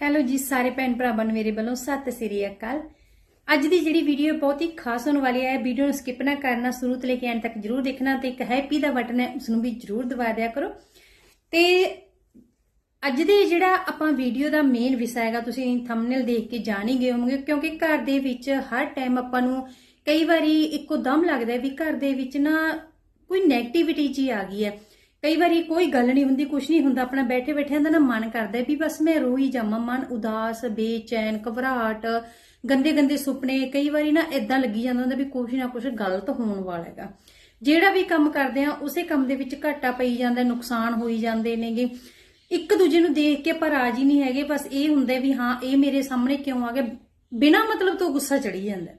Hello ਜੀ ਸਾਰੇ ਭੈਣ ਭਰਾਵਾਂ ਨੂੰ ਮੇਰੇ ਵੱਲੋਂ ਸਤਿ ਸ੍ਰੀ ਅਕਾਲ। ਅੱਜ ਦੀ ਜਿਹੜੀ ਵੀਡੀਓ ਬਹੁਤ ਹੀ ਖਾਸ ਹੋਣ ਵਾਲੀ ਹੈ ਵੀਡੀਓ ਨੂੰ ਸਕਿਪ ਨਾ ਕਰਨਾ, ਸ਼ੁਰੂ ਤੋਂ ਲੈ ਕੇ ਐਂਡ ਤੱਕ ਜਰੂਰ ਦੇਖਣਾ ਤੇ ਇੱਕ ਹੈਪੀ ਦਾ ਬਟਨ ਹੈ ਉਸ ਨੂੰ ਵੀ ਜਰੂਰ ਦਬਾ ਦਿਆ ਕਰੋ। ਤੇ ਅੱਜ ਦੇ ਜਿਹੜਾ ਆਪਾਂ ਵੀਡੀਓ ਦਾ ਮੇਨ ਵਿਸ਼ਾ ਹੈਗਾ, ਤੁਸੀਂ ਥੰਬਨੇਲ ਦੇਖ ਕੇ ਜਾਣ ਹੀ ਗਏ ਹੋਵੋਗੇ, ਕਿਉਂਕਿ ਘਰ ਦੇ ਵਿੱਚ ਹਰ ਟਾਈਮ ਆਪਾਂ ਨੂੰ ਕਈ ਵਾਰੀ ਇੱਕੋ ਦਮ ਲੱਗਦਾ ਵੀ ਘਰ ਦੇ ਵਿੱਚ ਨਾ ਕੋਈ ਨੈਗੇਟਿਵਿਟੀ ਜੀ ਆ ਗਈ ਹੈ। ਕਈ ਵਾਰੀ ਕੋਈ ਗੱਲ ਨਹੀਂ ਹੁੰਦੀ ਕੁਝ ਨਹੀਂ ਹੁੰਦਾ, ਆਪਣਾ ਬੈਠੇ ਬੈਠਿਆਂ ਦਾ ਨਾ ਮਨ ਕਰਦਾ ਵੀ ਬਸ ਮੈਂ ਰੋਈ ਜਾਵਾਂ, ਮਨ ਉਦਾਸ, ਬੇਚੈਨ, ਘਬਰਾਹਟ, ਗੰਦੇ ਗੰਦੇ ਸੁਪਨੇ, ਕਈ ਵਾਰੀ ਨਾ ਇਦਾਂ ਲੱਗੀ ਜਾਂਦਾ ਹੁੰਦਾ ਵੀ ਕੁਝ ਨਾ ਕੁਝ ਗਲਤ ਹੋਣ ਵਾਲਾ ਹੈਗਾ। ਜਿਹੜਾ ਵੀ ਕੰਮ ਕਰਦੇ ਆ, ਉਸੇ ਕੰਮ ਦੇ ਵਿੱਚ ਘਾਟਾ ਪਈ ਜਾਂਦਾ, ਨੁਕਸਾਨ ਹੋਈ ਜਾਂਦੇ ਨੇਗੇ। ਇੱਕ ਦੂਜੇ ਨੂੰ ਦੇਖ ਕੇ ਆਪਾਂ ਰਾਜੀ ਨਹੀਂ ਹੈਗੇ, ਬਸ ਇਹ ਹੁੰਦਾ ਵੀ ਹਾਂ, ਇਹ ਮੇਰੇ ਸਾਹਮਣੇ ਕਿਉਂ ਆ ਗਿਆ? ਬਿਨਾਂ ਮਤਲਬ ਤੋਂ ਗੁੱਸਾ ਚੜੀ ਜਾਂਦਾ।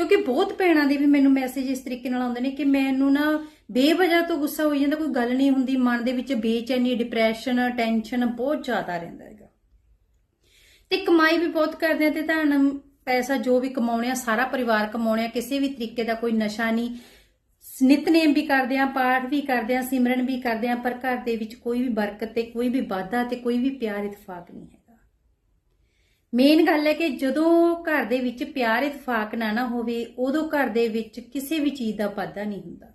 ਕਿਉਂਕਿ ਬਹੁਤ ਭੈਣਾਂ ਦੇ ਵੀ ਮੈਨੂੰ ਮੈਸੇਜ ਇਸ ਤਰੀਕੇ ਨਾਲ ਆਉਂਦੇ ਨੇ ਕਿ ਮੈਨੂੰ ਨਾ ਬੇਵਜ੍ਹਾ ਤੋਂ ਗੁੱਸਾ ਹੋ ਜਾਂਦਾ, ਕੋਈ ਗੱਲ ਨਹੀਂ ਹੁੰਦੀ, ਮਨ ਦੇ ਵਿੱਚ ਬੇਚੈਨੀ ਡਿਪਰੈਸ਼ਨ ਟੈਨਸ਼ਨ ਬਹੁਤ ਜ਼ਿਆਦਾ ਰਹਿੰਦਾ ਹੈਗਾ। ਤੇ ਕਮਾਈ ਵੀ ਬਹੁਤ ਕਰਦੇ ਆ ਤੇ ਤੁਹਾਨੂੰ ਪੈਸਾ ਜੋ ਵੀ ਕਮਾਉਣੇ ਆ, ਸਾਰਾ ਪਰਿਵਾਰ ਕਮਾਉਣੇ ਆ, ਕਿਸੇ ਵੀ ਤਰੀਕੇ ਦਾ ਕੋਈ ਨਸ਼ਾ ਨਹੀਂ। ਨਿਤਨੇਮ ਵੀ ਕਰਦੇ ਆ, ਪਾਠ ਵੀ ਕਰਦੇ ਆ, ਸਿਮਰਨ ਵੀ ਕਰਦੇ ਆ, ਪਰ ਘਰ ਦੇ ਵਿੱਚ ਕੋਈ ਵੀ ਬਰਕਤ ਤੇ ਕੋਈ ਵੀ ਵਾਧਾ ਤੇ ਕੋਈ ਵੀ ਪਿਆਰ, ਇਤਫਾਕ ਨਹੀਂ ਹੈ। ਮੇਨ ਗੱਲ ਹੈ ਕਿ ਜਦੋਂ ਘਰ ਦੇ ਵਿੱਚ ਪਿਆਰ ਇਤਫਾਕ ਨਾ ਨਾ ਹੋਵੇ, ਉਦੋਂ ਘਰ ਦੇ ਵਿੱਚ ਕਿਸੇ ਵੀ ਚੀਜ਼ ਦਾ ਵਾਧਾ ਨਹੀਂ ਹੁੰਦਾ।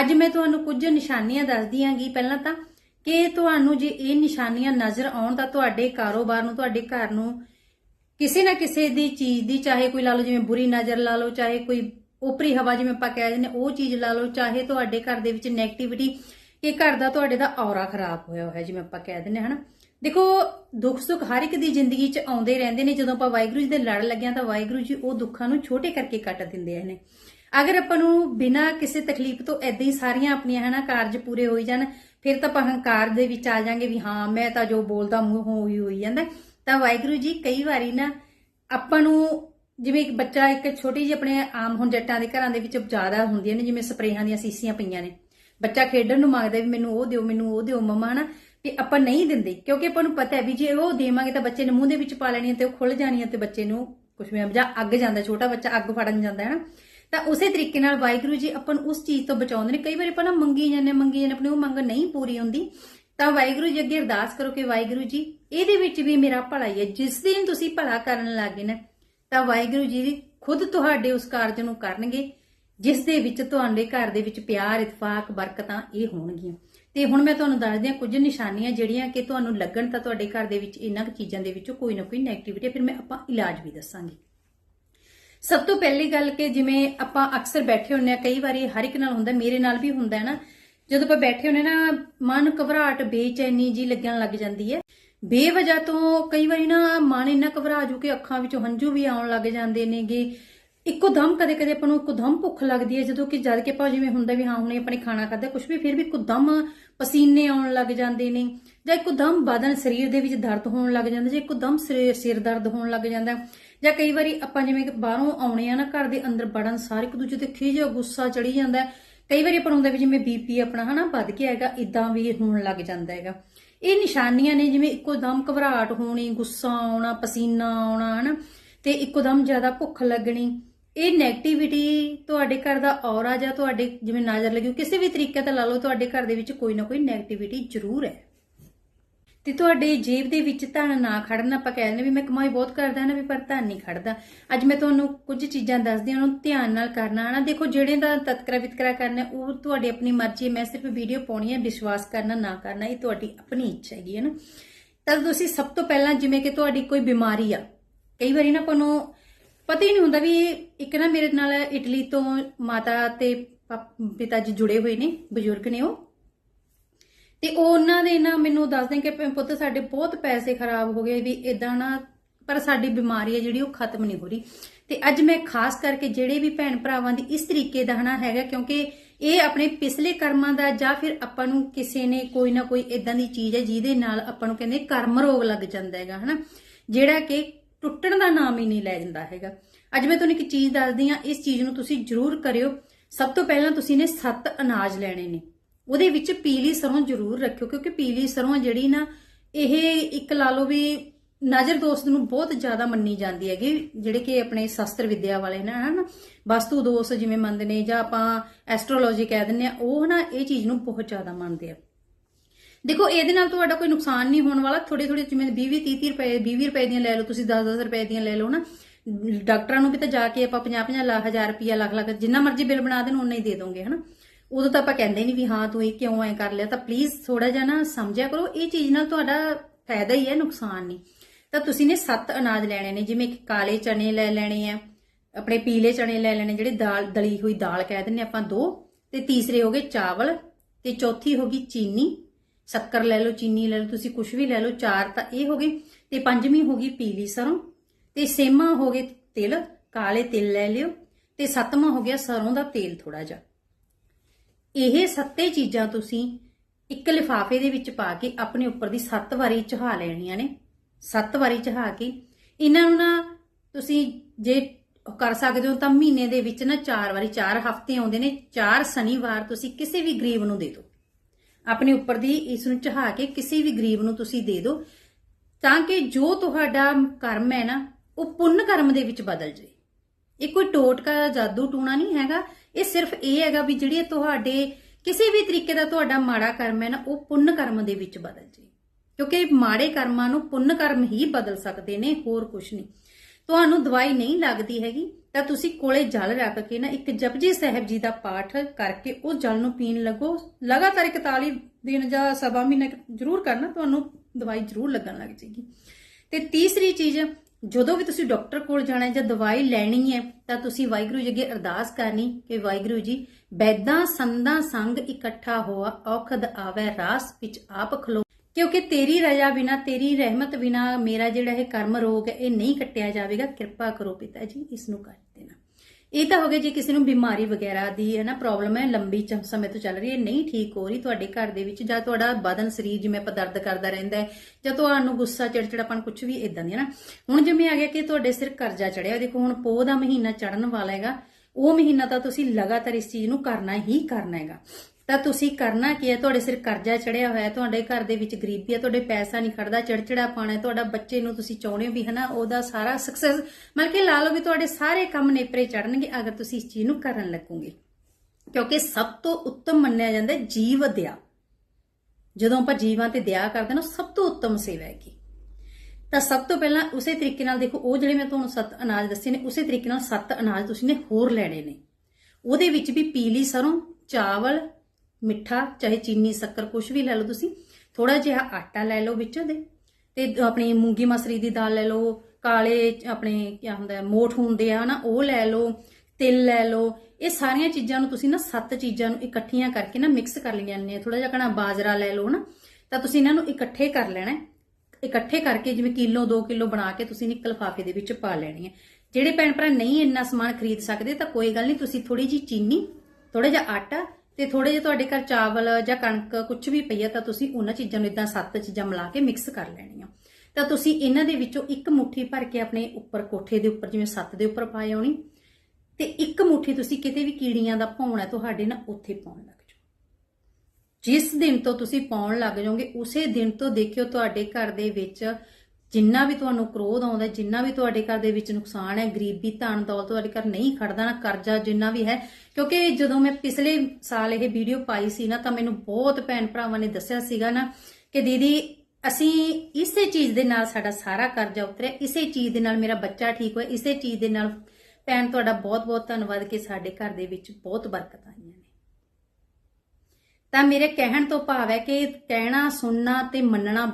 ਅੱਜ ਮੈਂ ਤੁਹਾਨੂੰ ਕੁਝ ਨਿਸ਼ਾਨੀਆਂ ਦੱਸਦੀ ਆਂਗੀ ਪਹਿਲਾਂ ਤਾਂ ਕਿ ਤੁਹਾਨੂੰ ਜੇ ਇਹ ਨਿਸ਼ਾਨੀਆਂ ਨਜ਼ਰ ਆਉਣ ਤਾਂ ਤੁਹਾਡੇ ਕਾਰੋਬਾਰ ਨੂੰ, ਤੁਹਾਡੇ ਘਰ ਨੂੰ ਕਿਸੇ ਨਾ ਕਿਸੇ ਦੀ ਚੀਜ਼ ਦੀ, ਚਾਹੇ ਕੋਈ ਲਾ ਲਓ ਜਿਵੇਂ ਬੁਰੀ ਨਜ਼ਰ ਲਾ ਲਓ, ਚਾਹੇ ਕੋਈ ਉਪਰੀ ਹਵਾ ਜਿਵੇਂ ਆਪਾਂ ਕਹਿ ਦਿੰਦੇ ਉਹ ਚੀਜ਼ ਲਾ ਲਓ, ਚਾਹੇ ਤੁਹਾਡੇ ਘਰ ਦੇ ਵਿੱਚ ਨੈਗੇਟਿਵਿਟੀ ਕਿ ਘਰ ਦਾ ਤੁਹਾਡੇ ਦਾ ਔਰਾ ਖਰਾਬ ਹੋਇਆ ਹੋਇਆ ਜਿਵੇਂ ਆਪਾਂ ਕਹਿ ਦਿੰਦੇ ਹਾਂ, ਹਨਾ? ਦੇਖੋ ਦੁੱਖ ਸੁੱਖ ਹਰ ਇੱਕ ਦੀ ਜ਼ਿੰਦਗੀ 'ਚ ਆਉਂਦੇ ਰਹਿੰਦੇ ਨੇ। ਜਦੋਂ ਆਪਾਂ ਵਾਹਿਗੁਰੂ ਜੀ ਦੇ ਲੜ ਲੱਗਿਆ ਤਾਂ ਵਾਹਿਗੁਰੂ ਜੀ ਉਹ ਦੁੱਖਾਂ ਨੂੰ ਛੋਟੇ ਕਰਕੇ ਕੱਟ ਦਿੰਦੇ ਨੇ? ਅਗਰ ਆਪਾਂ ਨੂੰ ਬਿਨਾਂ ਕਿਸੇ ਤਕਲੀਫ ਤੋਂ ਐਦਾਂ ਹੀ ਸਾਰੀਆਂ ਆਪਣੀਆਂ ਹਨਾ ਕਾਰਜ ਪੂਰੇ ਹੋਈ ਜਾਣ, ਫਿਰ ਤਾਂ ਆਪਾਂ ਹੰਕਾਰ ਦੇ ਵਿੱਚ ਆ ਜਾਾਂਗੇ ਵੀ ਹਾਂ, ਮੈਂ ਤਾਂ ਜੋ ਬੋਲਦਾ ਮੂੰਹੋਂ ਹੋਈ ਹੋਈ ਜਾਂਦਾ। ਤਾਂ ਵਾਹਿਗੁਰੂ ਜੀ ਕਈ ਵਾਰੀ ਨਾ ਆਪਾਂ ਨੂੰ ਜਿਵੇਂ ਇੱਕ ਬੱਚਾ, ਇੱਕ ਛੋਟੀ ਜਿਹੀ ਆਪਣੇ ਆਮ ਹੁਣ ਜੱਟਾਂ ਦੇ ਘਰਾਂ ਦੇ ਵਿੱਚ ਜ਼ਿਆਦਾ ਹੁੰਦੀਆਂ ਨੇ, ਜਿਵੇਂ ਸਪਰੇਹਾਂ ਦੀਆਂ ਸੀਸੀਆਂ ਪਈਆਂ ਨੇ। ਬੱਚਾ ਖੇਡਣ ਨੂੰ ਮੰਗਦਾ ਵੀ ਮੈਨੂੰ ਉਹ ਦਿਓ, ਮੈਨੂੰ ਉਹ ਦਿਓ, ਮਮਾ ਹਨਾ ਵੀ ਆਪਾਂ ਨਹੀਂ ਦਿੰਦੇ, ਕਿਉਂਕਿ ਆਪਾਂ ਨੂੰ ਪਤਾ ਹੈ ਵੀ ਜੇ ਉਹ ਦੇਵਾਂਗੇ ਤਾਂ ਬੱਚੇ ਨੇ ਮੂੰਹ ਦੇ ਵਿੱਚ ਪਾ ਲੈਣੀ ਤੇ ਉਹ ਖੁੱਲ ਜਾਣੀ ਤੇ ਬੱਚੇ ਨੂੰ ਕੁਝ ਵੀ ਜਾਂ ਅੱਗ ਜਾਂਦਾ, ਛੋਟਾ ਬੱਚਾ ਅੱਗ ਫੜਨ ਜਾਂਦਾ ਹੈ ਨਾ ਤਾਂ ਉਸੇ ਤਰੀਕੇ ਨਾਲ ਵਾਹਿਗੁਰੂ ਜੀ ਆਪਾਂ ਨੂੰ ਉਸ ਚੀਜ਼ ਤੋਂ ਬਚਾਉਂਦੇ ਨੇ। ਕਈ ਵਾਰੀ ਆਪਾਂ ਨਾ ਮੰਗੀ ਜਾਂਦੇ ਮੰਗੀ ਜਾਂਦੇ ਆਪਣੀ ਉਹ ਮੰਗ ਨਹੀਂ ਪੂਰੀ ਹੁੰਦੀ। ਤਾਂ ਵਾਹਿਗੁਰੂ ਜੀ ਅੱਗੇ ਅਰਦਾਸ ਕਰੋ ਕਿ ਵਾਹਿਗੁਰੂ ਜੀ, ਇਹਦੇ ਵਿੱਚ ਵੀ ਮੇਰਾ ਭਲਾ ਹੀ ਹੈ। ਜਿਸ ਦਿਨ ਤੁਸੀਂ ਭਲਾ ਕਰਨ ਲੱਗੇ ਨਾ, ਤਾਂ ਵਾਹਿਗੁਰੂ ਜੀ ਖੁਦ ਤੁਹਾਡੇ ਉਸ ਕਾਰਜ ਨੂੰ ਕਰਨਗੇ। ਜਿਸ ਦੇ ਵਿੱਚ ਤੁਹਾਡੇ ਘਰ ਦੇ ਵਿੱਚ ਪਿਆਰ, ਇਤਫਾਕ, ਬਰਕਤਾਂ ਇਹ ਹੋਣਗੀਆਂ। ਤੇ ਹੁਣ ਮੈਂ ਤੁਹਾਨੂੰ ਦੱਸਦੀ ਹਾਂ ਕੁਝ ਨਿਸ਼ਾਨੀਆਂ ਜਿਹੜੀਆਂ ਕਿ ਤੁਹਾਨੂੰ ਲੱਗਣ ਤਾਂ ਤੁਹਾਡੇ ਘਰ ਦੇ ਵਿੱਚ ਇਹਨਾਂ ਚੀਜ਼ਾਂ ਦੇ ਵਿੱਚੋਂ ਕੋਈ ਨਾ ਕੋਈ ਨੈਗੇਟਿਵਿਟੀ ਫਿਰ ਮੈਂ ਆਪਾਂ ਇਲਾਜ ਵੀ ਦੱਸਾਂਗੀ। ਸਭ ਤੋਂ ਪਹਿਲੀ ਗੱਲ ਕਿ ਜਿਵੇਂ ਆਪਾਂ ਅਕਸਰ ਬੈਠੇ ਹੁੰਨੇ ਆ ਕਈ ਵਾਰੀ ਹਰ ਇੱਕ ਨਾਲ ਹੁੰਦਾ, ਮੇਰੇ ਨਾਲ ਵੀ ਹੁੰਦਾ ਹੈ ਨਾ। ਜਦੋਂ ਆਪਾਂ ਬੈਠੇ ਹੁੰਨੇ ਨਾ, ਮਨ ਘਬਰਾਹਟ, ਬੇਚੈਨੀ ਜੀ ਲੱਗਣ ਲੱਗ ਜਾਂਦੀ ਹੈ। ਬੇਵਜ੍ਹਾ ਤੋਂ ਕਈ ਵਾਰੀ ਨਾ ਮਨ ਇੰਨਾ ਘਬਰਾ ਜੂ ਕਿ ਅੱਖਾਂ ਵਿੱਚੋਂ ਹੰਝੂ ਵੀ ਆਉਣ ਲੱਗ ਜਾਂਦੇ ਨੇਗੇ। ਇੱਕੋ ਦਮ ਕਦੇ ਕਦੇ ਆਪਾਂ ਨੂੰ ਇੱਕੋ ਦਮ ਭੁੱਖ ਲੱਗਦੀ ਹੈ, ਜਦੋਂ ਕਿ ਜਦ ਕਿ ਆਪਾਂ ਜਿਵੇਂ ਹੁੰਦਾ ਵੀ ਹਾਂ, ਹੁਣੇ ਆਪਣੇ ਖਾਣਾ ਖਾਦਾ ਕੁਝ ਵੀ ਫਿਰ ਵੀ ਇੱਕੋ ਦਮ ਪਸੀਨੇ ਆਉਣ ਲੱਗ ਜਾਂਦੇ ਨੇ ਜਾਂ ਇੱਕੋ ਦਮ ਬਦਨ ਸਰੀਰ ਦੇ ਵਿੱਚ ਦਰਦ ਹੋਣ ਲੱਗ ਜਾਂਦਾ ਜਾਂ ਇੱਕੋ ਦਮ ਸਿਰ ਸਿਰ ਦਰਦ ਹੋਣ ਲੱਗ ਜਾਂਦਾ ਜਾਂ ਕਈ ਵਾਰੀ ਆਪਾਂ ਜਿਵੇਂ ਬਾਹਰੋਂ ਆਉਣੇ ਆ ਨਾ, ਘਰ ਦੇ ਅੰਦਰ ਬੜਨ ਸਾਰੇ ਇੱਕ ਦੂਜੇ ਤੇ ਖਿਜ ਗੁੱਸਾ ਚੜੀ ਜਾਂਦਾ ਕਈ ਵਾਰੀ ਆਪਾਂ ਨੂੰ ਹੁੰਦਾ ਵੀ ਜਿਵੇਂ ਬੀਪੀ ਆਪਣਾ ਹਨਾ ਵੱਧ ਗਿਆ ਹੈਗਾ ਇਦਾਂ ਵੀ ਹੋਣ ਲੱਗ ਜਾਂਦਾ ਹੈਗਾ। ਇਹ ਨਿਸ਼ਾਨੀਆਂ ਨੇ ਜਿਵੇਂ ਇੱਕੋ ਦਮ ਘਬਰਾਹਟ ਹੋਣੀ, ਗੁੱਸਾ ਆਉਣਾ, ਪਸੀਨਾ ਆਉਣਾ ਹਨਾ ਤੇ ਇੱਕੋ ਦਮ ਜ਼ਿਆਦਾ ਭੁੱਖ ਲੱਗਣੀ। ਇਹ 네ਗੇਟਿਵਿਟੀ ਤੁਹਾਡੇ ਘਰ ਦਾ ਔਰਾ ਜਾਂ ਤੁਹਾਡੇ ਜਿਵੇਂ ਨਜ਼ਰ ਲੱਗੀ ਕਿਸੇ ਵੀ ਤਰੀਕੇ ਤੇ ਲਾ ਲਓ, ਤੁਹਾਡੇ ਘਰ ਦੇ ਵਿੱਚ ਕੋਈ ਨਾ ਕੋਈ 네ਗੇਟਿਵਿਟੀ ਜ਼ਰੂਰ ਹੈ। ਤੇ ਤੁਹਾਡੇ ਜੇਬ ਦੇ ਵਿੱਚ ਧਨ ਨਾ ਖੜਨਾ, ਆਪਾਂ ਕਹਿ ਦਿੰਦੇ ਵੀ ਮੈਂ ਕਮਾਈ ਬਹੁਤ ਕਰਦਾ ਨਾ, ਵੀ ਪਰ ਧਨ ਨਹੀਂ ਖੜਦਾ। ਅੱਜ ਮੈਂ ਤੁਹਾਨੂੰ ਕੁਝ ਚੀਜ਼ਾਂ ਦੱਸਦੀ ਹਾਂ, ਉਹਨੂੰ ਧਿਆਨ ਨਾਲ ਕਰਨਾ। ਹੈ ਨਾ ਦੇਖੋ, ਜਿਹੜੇ ਦਾ ਤਤਕਰਾ ਵਿਤਕਰਾ ਕਰਨਾ, ਉਹ ਤੁਹਾਡੀ ਆਪਣੀ ਮਰਜ਼ੀ ਮੈਂ ਸਿਰਫ ਵੀਡੀਓ ਪਾਉਣੀ ਹੈ, ਵਿਸ਼ਵਾਸ ਕਰਨਾ, ਨਾ ਕਰਨਾ, ਇਹ ਤੁਹਾਡੀ ਆਪਣੀ ਇੱਛਾ ਹੈਗੀ ਹੈ ਨਾ। ਤਾਂ ਤੁਸੀਂ ਸਭ ਤੋਂ ਪਹਿਲਾਂ ਜਿਵੇਂ ਕਿ ਤੁਹਾਡੀ ਕੋਈ ਬਿਮਾਰੀ ਆ, ਕਈ ਵਾਰੀ ਨਾ ਆਪਾਂ ਨੂੰ ਪਤਾ ਹੀ ਨਹੀਂ ਹੁੰਦਾ ਵੀ ਇੱਕ ਨਾ ਮੇਰੇ ਨਾਲ ਇਟਲੀ ਤੋਂ ਮਾਤਾ ਤੇ ਪਾ- ਪਿਤਾ ਜੀ ਜੁੜੇ ਹੋਏ ਨੇ, ਬਜ਼ੁਰਗ ਨੇ ਉਹ। ਤੇ ਉਹ ਉਹਨਾਂ ਦੇ ਨਾ ਮੈਨੂੰ ਦੱਸਦੇ ਕਿ ਪ- ਪੁੱਤ ਸਾਡੇ ਬਹੁਤ ਪੈਸੇ ਖਰਾਬ ਹੋ ਗਏ ਵੀ ਇਦਾਂ ਨਾ, ਪਰ ਸਾਡੀ ਬਿਮਾਰੀ ਹੈ ਜਿਹੜੀ ਉਹ ਖਤਮ ਨਹੀਂ ਹੋ ਰਹੀ। ਤੇ ਅੱਜ ਮੈਂ ਖਾਸ ਕਰਕੇ ਜਿਹੜੇ ਵੀ ਭੈਣ ਭਰਾਵਾਂ ਦੀ ਇਸ ਤਰੀਕੇ ਦਾ ਹਨਾ ਹੈਗਾ, ਕਿਉਂਕਿ ਇਹ ਆਪਣੇ ਪਿਛਲੇ ਕਰਮਾਂ ਦਾ ਜਾਂ ਫਿਰ ਆਪਾਂ ਨੂੰ ਕਿਸੇ ਨੇ ਕੋਈ ਨਾ ਕੋਈ ਇਦਾਂ ਦੀ ਚੀਜ਼ ਹੈ ਜਿਹਦੇ ਨਾਲ ਆਪਾਂ ਨੂੰ ਕਹਿੰਦੇ ਕਰਮ ਰੋਗ ਲੱਗ ਜਾਂਦਾ ਹੈਗਾ, ਹਨਾ। ਜਿਹੜਾ ਕਿ ਟੁੱਟਣ ਦਾ ਨਾਮ ਹੀ ਨਹੀਂ ਲੈ ਜਾਂਦਾ ਹੈਗਾ। ਅੱਜ ਮੈਂ ਤੁਹਾਨੂੰ ਇੱਕ ਚੀਜ਼ ਦੱਸਦੀ ਆ ਇਸ ਚੀਜ਼ ਨੂੰ ਤੁਸੀਂ ਜ਼ਰੂਰ ਕਰਿਓ। ਸਭ ਤੋਂ ਪਹਿਲਾਂ ਤੁਸੀਂ ਨੇ ਸੱਤ ਅਨਾਜ ਲੈਣੇ ਨੇ। ਉਹਦੇ ਵਿੱਚ ਪੀਲੀ ਸਰੋਂ ਜ਼ਰੂਰ ਰੱਖਿਓ, ਕਿਉਂਕਿ ਪੀਲੀ ਸਰੋਂ ਜਿਹੜੀ ਨਾ, ਇਹ ਇੱਕ ਲਾ ਲਓ ਵੀ ਨਜ਼ਰ ਦੋਸਤ ਨੂੰ ਬਹੁਤ ਜ਼ਿਆਦਾ ਮੰਨੀ ਜਾਂਦੀ ਹੈਗੀ, ਜਿਹੜੇ ਕਿ ਆਪਣੇ ਸ਼ਾਸਤਰ ਵਿਦਿਆ ਵਾਲੇ ਨੇ, ਹਨ। ਵਸਤੂ ਦੋਸ਼ ਜਿਵੇਂ ਮੰਨਦੇ ਨੇ ਜਾਂ ਆਪਾਂ ਐਸਟ੍ਰੋਲੋਜੀ ਕਹਿ ਦਿੰਦੇ ਆ ਉਹ ਨਾ ਇਹ ਚੀਜ਼ ਨੂੰ ਬਹੁਤ ਜ਼ਿਆਦਾ ਮੰਨਦੇ ਆ। ਦੇਖੋ, ਇਹਦੇ ਨਾਲ ਤੁਹਾਡਾ ਕੋਈ ਨੁਕਸਾਨ ਨਹੀਂ ਹੋਣ ਵਾਲਾ। ਥੋੜੇ ਥੋੜੇ ਜਿਵੇਂ 20 20 30 ਰੁਪਏ 20 20 ਰੁਪਏ ਦੀਆਂ ਲੈ ਲਓ, ਤੁਸੀਂ 10 10 ਰੁਪਏ ਦੀਆਂ ਲੈ ਲਓ ਨਾ। ਡਾਕਟਰਾਂ ਨੂੰ ਵੀ ਤਾਂ ਜਾ ਕੇ ਆਪਾਂ 50 50 ਲੱਖ ਹਜ਼ਾਰ ਰੁਪਿਆ ਲੱਖ ਲੱਖ, ਜਿੰਨਾ ਮਰਜ਼ੀ ਬਿੱਲ ਬਣਾ ਦੇਣ ਉਨਾ ਹੀ ਦੇ ਦੋਗੇ, ਹਨਾ। ਉਦੋਂ ਤਾਂ ਆਪਾਂ ਕਹਿੰਦੇ ਨਹੀਂ ਵੀ ਹਾਂ, ਤੂੰ ਇਹ ਕਿਉਂ ਐ ਕਰ ਲਿਆ? ਤਾਂ ਪਲੀਜ਼ ਥੋੜਾ ਜਿਹਾ ਨਾ ਸਮਝਿਆ ਕਰੋ, ਇਹ ਚੀਜ਼ ਨਾਲ ਤੁਹਾਡਾ ਫਾਇਦਾ ਹੀ ਹੈ, ਨੁਕਸਾਨ ਨਹੀਂ। ਤਾਂ ਤੁਸੀਂ ਨੇ ਸੱਤ ਅਨਾਜ ਲੈਣੇ ਨੇ, ਜਿਵੇਂ ਕਿ ਕਾਲੇ ਚਨੇ ਲੈ ਲੈਣੇ ਆ, ਆਪਣੇ ਪੀਲੇ ਚਨੇ ਲੈ ਲੈਣੇ, ਜਿਹੜੇ ਦਾਲ, ਦਲੀ ਹੋਈ ਦਾਲ ਕਹਿ ਦਿੰਦੇ ਆਪਾਂ ਦੋ, ਤੇ ਤੀਸਰੇ ਹੋ ਗਏ ਚਾਵਲ, ਤੇ ਚੌਥੀ ਹੋ ਗਈ ਚੀਨੀ ਸ਼ੱਕਰ ਲੈ ਲਓ, ਚੀਨੀ ਲੈ ਲਓ, ਤੁਸੀਂ ਕੁਝ ਵੀ ਲੈ ਲਓ, ਚਾਰ ਤਾਂ ਇਹ ਹੋ ਗਏ, ਤੇ ਪੰਜਵੀਂ ਹੋ ਗਈ ਪੀਲੀ ਸਰੋਂ, ਤੇ ਸੇਮਾ ਹੋ ਗਏ ਤਿਲ, ਕਾਲੇ ਤਿਲ ਲੈ ਲਿਓ, ਤੇ ਸੱਤਵਾਂ ਹੋ ਗਿਆ ਸਰੋਂ ਦਾ ਤੇਲ ਥੋੜਾ ਜਿਹਾ। ਇਹ ਸੱਤੇ ਚੀਜ਼ਾਂ ਤੁਸੀਂ ਇੱਕ ਲਿਫਾਫੇ ਦੇ ਵਿੱਚ ਪਾ ਕੇ ਆਪਣੇ ਉੱਪਰ ਦੀ ਸੱਤ ਵਾਰੀ ਚਹਾ ਲੈਣੀਆਂ ਨੇ। ਸੱਤ ਵਾਰੀ ਚਹਾ ਕੇ, ਇਹਨਾਂ ਨੂੰ ਨਾ ਤੁਸੀਂ ਜੇ ਕਰ ਸਕਦੇ ਹੋ ਤਾਂ ਮਹੀਨੇ ਦੇ ਵਿੱਚ ਨਾ ਚਾਰ ਵਾਰੀ, ਚਾਰ ਹਫ਼ਤੇ ਆਉਂਦੇ ਨੇ, ਚਾਰ ਸ਼ਨੀਵਾਰ ਤੁਸੀਂ ਕਿਸੇ ਵੀ ਗਰੀਬ ਨੂੰ ਦੇ ਦਿਓ। ਆਪਣੇ ਉੱਪਰ ਦੀ ਇਸ ਨੂੰ ਚਹਾ ਕੇ ਕਿਸੇ ਵੀ ਗਰੀਬ ਨੂੰ ਤੁਸੀਂ ਦੇ ਦਿਓ, ਤਾਂ ਕਿ ਜੋ ਤੁਹਾਡਾ ਕਰਮ ਹੈ ਨਾ, ਉਹ ਪੁੰਨ ਕਰਮ ਦੇ ਵਿੱਚ ਬਦਲ ਜਾਏ। ਇਹ ਕੋਈ ਟੋਟਕਾ ਜਾਦੂ ਟੂਣਾ ਨਹੀਂ ਹੈਗਾ। ਇਹ ਸਿਰਫ ਇਹ ਹੈਗਾ ਵੀ ਜਿਹੜੇ ਤੁਹਾਡੇ ਕਿਸੇ ਵੀ ਤਰੀਕੇ ਦਾ ਤੁਹਾਡਾ ਮਾੜਾ ਕਰਮ ਹੈ ਨਾ, ਉਹ ਪੁੰਨ ਕਰਮ ਦੇ ਵਿੱਚ ਬਦਲ ਜੇ ਕਿਉਂਕਿ ਮਾੜੇ ਕਰਮਾਂ ਨੂੰ ਪੁੰਨ ਕਰਮ ਹੀ ਬਦਲ ਸਕਦੇ ਨੇ, ਹੋਰ ਕੁਝ ਨਹੀਂ। ਤੁਹਾਨੂੰ ਦਵਾਈ ਨਹੀਂ ਲੱਗਦੀ ਹੈਗੀ। ਤਾਂ ਤੁਸੀਂ ਕੋਲੇ ਜਲ ਰੱਖ ਕੇ ਨਾ ਇੱਕ ਜਪਜੀ ਸਾਹਿਬ ਜੀ ਦਾ ਪਾਠ ਕਰਕੇ ਉਹ ਜਲ ਨੂੰ ਪੀਣ ਲੱਗੋ। ਲਗਾਤਾਰ 41 ਦਿਨ ਜਾਂ ਸਵਾ ਮਹੀਨੇ ਜ਼ਰੂਰ ਕਰਨਾ, ਤੁਹਾਨੂੰ ਦਵਾਈ ਜ਼ਰੂਰ ਲੱਗਣ ਲੱਗ ਜਾਏਗੀ। ਤੇ ਤੀਸਰੀ ਚੀਜ਼, ਜਦੋਂ ਵੀ ਤੁਸੀਂ ਡਾਕਟਰ ਕੋਲ ਜਾਣਾ ਹੈ ਜਾਂ ਦਵਾਈ ਲੈਣੀ ਹੈ, ਤਾਂ ਤੁਸੀਂ ਵਾਹਿਗੁਰੂ ਜੀ ਅੱਗੇ ਅਰਦਾਸ ਕਰਨੀ ਕਿ ਵਾਹਿਗੁਰੂ ਜੀ, ਬੈਦਾਂ ਸੰਦਾਂ ਸੰਗ ਇਕੱਠਾ ਹੋਆ, ਔਖਦ ਆਵੇ, ਰਾਸ ਵਿੱਚ ਆਪ ਖਲੋ। ਕਿਉਂਕਿ ਤੇਰੀ ਰਜ਼ਾ ਬਿਨਾ, ਤੇਰੀ ਰਹਿਮਤ ਬਿਨਾ ਮੇਰਾ ਜਿਹੜਾ ਇਹ ਕਰਮ ਰੋਗ ਹੈ, ਇਹ ਨਹੀਂ ਕੱਟਿਆ ਜਾਵੇਗਾ। ਕਿਰਪਾ ਕਰੋ ਪਿਤਾ ਜੀ, ਇਸ ਨੂੰ ਕੱਟ ਦੇਣਾ। ਇਹ ਤਾਂ ਹੋ ਗਿਆ ਜੇ ਕਿਸੇ ਨੂੰ ਬਿਮਾਰੀ ਵਗੈਰਾ ਦੀ ਹੈ ਨਾ ਪ੍ਰੋਬਲਮ ਹੈ, ਲੰਬੀ ਸਮੇਂ ਤੋਂ ਚੱਲ ਰਹੀ ਹੈ, ਨਹੀਂ ਠੀਕ ਹੋ ਰਹੀ ਤੁਹਾਡੇ ਘਰ ਦੇ ਵਿੱਚ, ਜਾਂ ਤੁਹਾਡਾ ਬਦਨ ਸਰੀਰ ਜਿਵੇਂ ਆਪਾਂ ਦਰਦ ਕਰਦਾ ਰਹਿੰਦਾ ਹੈ, ਜਾਂ ਤੁਹਾਨੂੰ ਗੁੱਸਾ, ਚਿੜਚਿੜਾਪਨ ਕੁਝ ਵੀ ਇਦਾਂ ਦੀ ਹੈ ਨਾ। ਹੁਣ ਜਿਵੇਂ ਆ ਗਿਆ ਕਿ ਤੁਹਾਡੇ ਸਿਰ ਕਰਜ਼ਾ ਚੜਿਆ, ਦੇਖੋ ਹੁਣ ਪੋਹ ਦਾ ਮਹੀਨਾ ਚੜਨ ਵਾਲਾ ਹੈਗਾ, ਉਹ ਮਹੀਨਾ ਤਾਂ ਤੁਸੀਂ ਲਗਾਤਾਰ ਇਸ ਚੀਜ਼ ਨੂੰ ਕਰਨਾ ਹੀ ਕਰਨਾ ਹੈਗਾ। ਤਾਂ ਤੁਸੀਂ ਕਰਨਾ ਕੀ ਹੈ? ਤੁਹਾਡੇ ਸਿਰ ਕਰਜ਼ਾ ਚੜਿਆ ਹੋਇਆ ਤੁਹਾਡੇ ਘਰ ਦੇ ਵਿੱਚ ਗਰੀਬੀ ਹੈ, ਤੁਹਾਡੇ ਪੈਸਾ ਨਹੀਂ ਖੜਦਾ, ਚੜਚੜਾ ਪਾਣਾ ਤੁਹਾਡਾ ਬੱਚੇ ਨੂੰ ਤੁਸੀਂ ਚਾਹੁੰਦੇ ਹੋ ਵੀ ਹਨਾ, ਉਹਦਾ ਸਾਰਾ ਸਕਸੈਸ ਮਤਲਬ ਕਿ ਲਾ ਲਓ ਵੀ ਤੁਹਾਡੇ ਸਾਰੇ ਕੰਮ ਨੇਪਰੇ ਚੜਨਗੇ ਅਗਰ ਤੁਸੀਂ ਇਸ ਚੀਜ਼ ਨੂੰ ਕਰਨ ਲੱਗੋਗੇ। ਕਿਉਂਕਿ ਸਭ ਤੋਂ ਉੱਤਮ ਮੰਨਿਆ ਜਾਂਦਾ ਜੀਵ ਦਿਆ। ਜਦੋਂ ਆਪਾਂ ਜੀਵਾਂ ਤੇ ਦਇਆ ਕਰਦੇ ਨਾ ਸਭ ਤੋਂ ਉੱਤਮ ਸੇਵਾ ਹੈਗੀ। ਤਾਂ ਸਭ ਤੋਂ ਪਹਿਲਾਂ ਉਸੇ ਤਰੀਕੇ ਨਾਲ ਦੇਖੋ, ਉਹ ਜਿਹੜੇ ਮੈਂ ਤੁਹਾਨੂੰ ਸੱਤ ਅਨਾਜ ਦੱਸੇ ਨੇ, ਉਸੇ ਤਰੀਕੇ ਨਾਲ ਸੱਤ ਅਨਾਜ ਤੁਸੀਂ ਨੇ ਹੋਰ ਲੈਣੇ ਨੇ। ਉਹਦੇ ਵਿੱਚ ਵੀ ਪੀਲੀ ਸਰੋਂ, ਚਾਵਲ ਮਿੱਠਾ, ਚਾਹੇ ਚੀਨੀ, ਸ਼ੱਕਰ ਕੁਝ ਵੀ ਲੈ ਲਓ ਤੁਸੀਂ। ਥੋੜਾ ਜਿਹਾ ਆਟਾ ਲੈ ਲਓ ਵਿੱਚੋਂ ਦੇ। ਤੇ ਆਪਣੀ ਮੂੰਗੀ ਮਸਰੀ ਦੀ ਦਾਲ ਲੈ ਲਓ, ਕਾਲੇ ਆਪਣੇ ਕੀ ਹੁੰਦਾ, ਮੋਠ ਹੁੰਦੇ ਆ ਨਾ ਉਹ ਲੈ ਲਓ, ਤਿਲ ਲੈ ਲਓ। ਇਹ ਸਾਰੀਆਂ ਚੀਜ਼ਾਂ ਨੂੰ ਤੁਸੀਂ ਨਾ ਸੱਤ ਚੀਜ਼ਾਂ ਨੂੰ ਇਕੱਠੀਆਂ ਕਰਕੇ ਨਾ ਮਿਕਸ ਕਰ ਲਈਆਂ ਨੇ। ਥੋੜਾ ਜਿਹਾ ਕਣਾ ਬਾਜਰਾ ਲੈ ਲਓ ਨਾ ਤਾਂ ਤੁਸੀਂ ਇਹਨਾਂ ਨੂੰ ਇਕੱਠੇ ਕਰ ਲੈਣਾ। ਇਕੱਠੇ ਕਰਕੇ ਜਿਵੇਂ ਕਿਲੋ 2 ਕਿਲੋ ਬਣਾ ਕੇ ਤੁਸੀਂ ਨਿੱਕ ਲਿਫਾਫੇ ਦੇ ਵਿੱਚ ਪਾ ਲੈਣੀ ਹੈ ਜਿਹੜੇ ਭੈਣ ਭਰਾ ਨਹੀਂ ਇੰਨਾ ਸਮਾਨ ਖਰੀਦ ਸਕਦੇ, ਤਾਂ ਕੋਈ ਗੱਲ ਨਹੀਂ, ਤੁਸੀਂ ਥੋੜੀ ਜੀ ਚੀਨੀ ਥੋੜਾ ਜਿਹਾ ਆਟਾ ਤੇ ਥੋੜੇ ਜਿਹਾ ਤੁਹਾਡੇ ਘਰ ਚਾਵਲ ਜਾਂ ਕਣਕ ਕੁਝ ਵੀ ਪਈ ਆ, ਤਾਂ ਤੁਸੀਂ ਉਹਨਾਂ ਚੀਜ਼ਾਂ ਨੂੰ ਇਦਾਂ ਸੱਤ ਚੀਜ਼ਾਂ ਮਿਲਾ ਕੇ ਮਿਕਸ ਕਰ ਲੈਣੀਆਂ। ਤਾਂ ਤੁਸੀਂ ਇਹਨਾਂ ਦੇ ਵਿੱਚੋਂ ਇੱਕ ਮੁਠੀ ਭਰ ਕੇ ਆਪਣੇ ਉੱਪਰ ਕੋਠੇ ਦੇ ਉੱਪਰ, ਜਿਵੇਂ ਸੱਤ ਦੇ ਉੱਪਰ ਪਾਏ ਆਉਣੀ ਤੇ ਇੱਕ ਮੁਠੀ ਤੁਸੀਂ ਕਿਤੇ ਵੀ ਕੀੜੀਆਂ ਦਾ ਭੌਣ ਤੁਹਾਡੇ ਨਾਲ ਉੱਥੇ ਪਾਉਣ ਲੱਗ ਜਾਓ। ਜਿਸ ਦਿਨ ਤੋਂ ਤੁਸੀਂ ਪਾਉਣ ਲੱਗ ਜਾਓਗੇ, ਉਸੇ ਦਿਨ ਤੋਂ ਦੇਖਿਓ ਤੁਹਾਡੇ ਘਰ ਦੇ ਵਿੱਚ ਜਿੰਨਾ ਵੀ ਤੁਹਾਨੂੰ ਕ੍ਰੋਧ ਆਉਂਦਾ, ਜਿੰਨਾ ਵੀ ਤੁਹਾਡੇ ਘਰ ਦੇ ਵਿੱਚ ਨੁਕਸਾਨ ਹੈ, ਗਰੀਬੀ ਧਨ ਦੌਲਤ ਤੁਹਾਡੇ ਘਰ ਨਹੀਂ ਖੜਦਾ, ਨਾ ਕਰਜ਼ਾ ਜਿੰਨਾ ਵੀ ਹੈ, ਕਿਉਂਕਿ ਜਦੋਂ ਮੈਂ ਪਿਛਲੇ ਸਾਲ ਇਹ ਵੀਡੀਓ ਪਾਈ ਸੀ ਨਾ, ਤਾਂ ਮੈਨੂੰ ਬਹੁਤ ਭੈਣ ਭਰਾਵਾਂ ਨੇ ਦੱਸਿਆ ਸੀਗਾ ਨਾ ਕਿ ਦੀਦੀ, ਅਸੀਂ ਇਸੇ ਚੀਜ਼ ਦੇ ਨਾਲ ਸਾਡਾ ਸਾਰਾ ਕਰਜ਼ਾ ਉਤਰਿਆ, ਇਸੇ ਚੀਜ਼ ਦੇ ਨਾਲ ਮੇਰਾ ਬੱਚਾ ਠੀਕ ਹੋਇਆ, ਇਸੇ ਚੀਜ਼ ਦੇ ਨਾਲ ਭੈਣ ਤੁਹਾਡਾ ਬਹੁਤ ਬਹੁਤ ਧੰਨਵਾਦ ਕਿ ਸਾਡੇ ਘਰ ਦੇ ਵਿੱਚ ਬਹੁਤ ਬਰਕਤ ਆਈਆਂ ਨੇ। ਤਾਂ ਮੇਰੇ ਕਹਿਣ ਤੋਂ ਭਾਵ ਹੈ ਕਿ ਕਹਿਣਾ, ਸੁਣਨਾ ਤੇ ਮੰਨਣਾ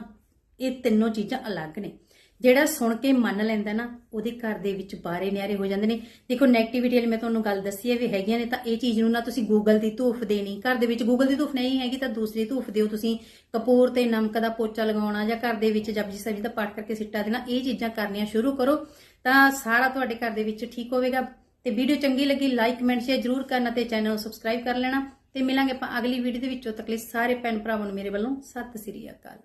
ਇਹ ਤਿੰਨੋਂ ਚੀਜ਼ਾਂ ਅਲੱਗ ਨੇ। ਜਿਹੜਾ ਸੁਣ ਕੇ ਮੰਨ ਲੈਂਦਾ ਨਾ, ਉਹਦੇ ਘਰ ਦੇ ਵਿੱਚ ਬਾਰੇ ਨਿਆਰੇ ਹੋ ਜਾਂਦੇ ਨੇ। ਦੇਖੋ 네ਗੇਟਿਵਿਟੀ ਵਾਲੀ ਮੈਂ ਤੁਹਾਨੂੰ ਗੱਲ ਦੱਸੀ ਹੈ ਵੀ ਹੈਗੀਆਂ ਨੇ ਤਾਂ ਇਹ ਚੀਜ਼ ਨੂੰ ਨਾ ਤੁਸੀਂ ਗੂਗਲ ਦੀ ਧੂਫ ਦੇਣੀ। ਘਰ ਦੇ ਵਿੱਚ ਗੂਗਲ ਦੀ ਧੂਫ ਨਹੀਂ ਹੈਗੀ ਤਾਂ ਦੂਸਰੀ ਧੂਫ ਦਿਓ ਤੁਸੀਂ। ਕਪੂਰ ਤੇ ਨਮਕ ਦਾ ਪੋਚਾ ਲਗਾਉਣਾ ਜਾਂ ਘਰ ਦੇ ਵਿੱਚ ਜਪਜੀ ਸਾਹਿਬ ਦਾ ਪਾਠ ਕਰਕੇ ਸਿੱਟਾ ਦੇਣਾ, ਇਹ ਚੀਜ਼ਾਂ ਕਰਨੀਆਂ ਸ਼ੁਰੂ ਕਰੋ। ਤਾਂ ਸਾਰਾ ਤੁਹਾਡੇ ਘਰ ਦੇ ਵਿੱਚ ਠੀਕ ਹੋਵੇਗਾ। ਤੇ ਵੀਡੀਓ ਚੰਗੀ ਲੱਗੀ ਲਾਈਕ ਕਮੈਂਟ ਸ਼ੇਅਰ ਜਰੂਰ ਕਰਨਾ ਤੇ ਚੈਨਲ ਨੂੰ ਸਬਸਕ੍ਰਾਈਬ ਕਰ ਲੈਣਾ। ਤੇ ਮਿਲਾਂਗੇ ਆਪਾਂ ਅਗਲੀ ਵੀਡੀਓ ਦੇ ਵਿੱਚ। ਉਦੋਂ ਤੱਕ ਲਈ ਸਾਰੇ ਭੈਣ ਭਰਾਵਾਂ ਨੂੰ ਮੇਰੇ ਵੱਲੋਂ ਸਤਿ ਸ੍ਰੀ ਅਕਾਲ।